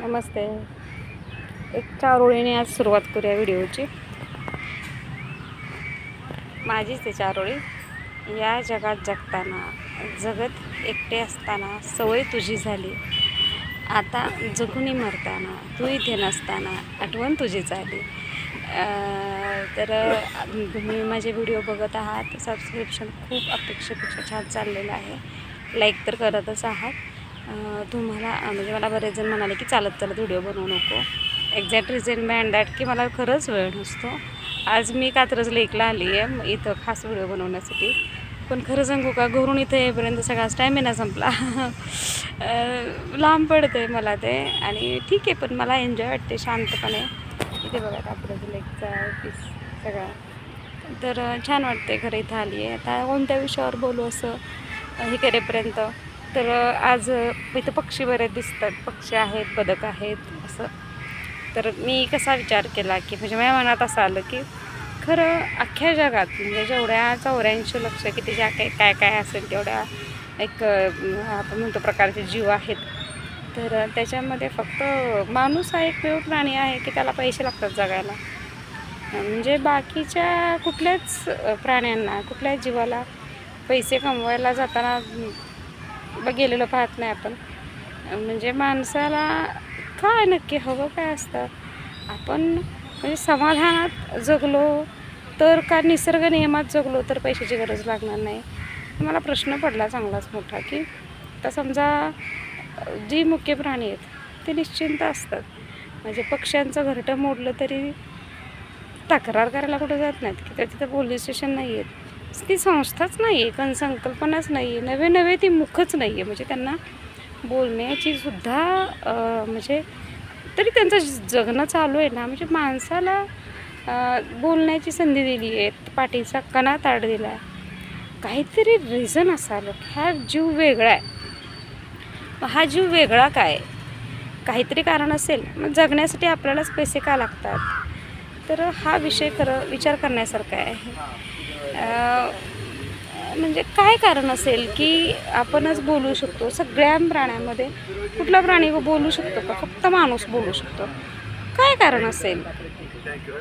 नमस्ते. एक चारोळीने आज सुरुवात करूया व्हिडिओची. माझीच ते चार ओळी. या जगात जगताना जगत एकटे असताना सवय तुझी झाली. आता जगुनी मरताना तू इथे नसताना आठवण तुझी झाली. तर तुम्ही माझे व्हिडिओ बघत आहात. सबस्क्रिप्शन खूप अपेक्षेपेक्षा छान चाललेलं आहे. लाईक तर करतच आहात. तुम्हाला म्हणजे मला बरेच जण म्हणाले की चालत चालत व्हिडिओ बनवू नको. एक्झॅक्ट रिझन बँड दॅट की मला खरंच वेळ नसतो. आज मी कात्रज लेकला आली आहे इथं खास व्हिडिओ बनवण्यासाठी. पण खरं सांगू का घरून इथं येईपर्यंत सगळा स्टॅमिना संपला. लांब पडते मला ते. आणि ठीक आहे पण मला एन्जॉय वाटते शांतपणे. इथे बघा कात्रज लेकचा ऑफिस सगळा. तर छान वाटते खरं इथं आली आहे आता कोणत्या विषयावर बोलू असं हे करेपर्यंत? तर आज इथं पक्षी बरेच दिसतात. पक्षी आहेत बदक आहेत असं. तर मी कसा विचार केला की म्हणजे माझ्या मनात असं आलं की खरं अख्ख्या जगात म्हणजे जेवढ्या चौऱ्याऐंशी लक्ष किती ज्या काही काय काय असेल तेवढ्या एक आपण म्हणतो प्रकारचे जीव आहेत. तर त्याच्यामध्ये फक्त माणूस हा एकमेव प्राणी आहे की त्याला पैसे लागतात जगायला. म्हणजे बाकीच्या कुठल्याच प्राण्यांना कुठल्याच जीवाला पैसे कमवायला जाताना गेलेलं पाहत नाही आपण. म्हणजे माणसाला काय नक्की हवं काय असतं? आपण म्हणजे समाधानात जगलो तर का निसर्ग नियमात जगलो तर पैशाची गरज लागणार नाही? मला प्रश्न पडला चांगलाच मोठा की आता समजा जी मुख्य प्राणी आहेत ते निश्चिंत असतात. म्हणजे पक्ष्यांचं घरटं मोडलं तरी तक्रार करायला कुठं जात नाहीत की त्या तिथं पोलीस स्टेशन नाही आहेत ती संस्थाच नाही आहे कण संकल्पनाच नाही आहे नवे नवे ती मुखच नाही आहे म्हणजे त्यांना बोलण्याची सुद्धा म्हणजे तरी त्यांचं जगणं चालू आहे ना. म्हणजे माणसाला बोलण्याची संधी दिली आहे. पाठीचा कणा ताड दिला आहे काहीतरी रिझन असावं हा जीव वेगळा आहे. हा जीव वेगळा काय? काहीतरी कारण असेल. मग जगण्यासाठी आपल्यालाच पैसे का लागतात? तर हा विषय खरं विचार करण्यासारखा आहे. म्हणजे काय कारण असेल की आपणच बोलू शकतो? सगळ्या प्राण्यामध्ये कुठला प्राणी बोलू शकतो का? फक्त माणूस बोलू शकतो. काय कारण असेल?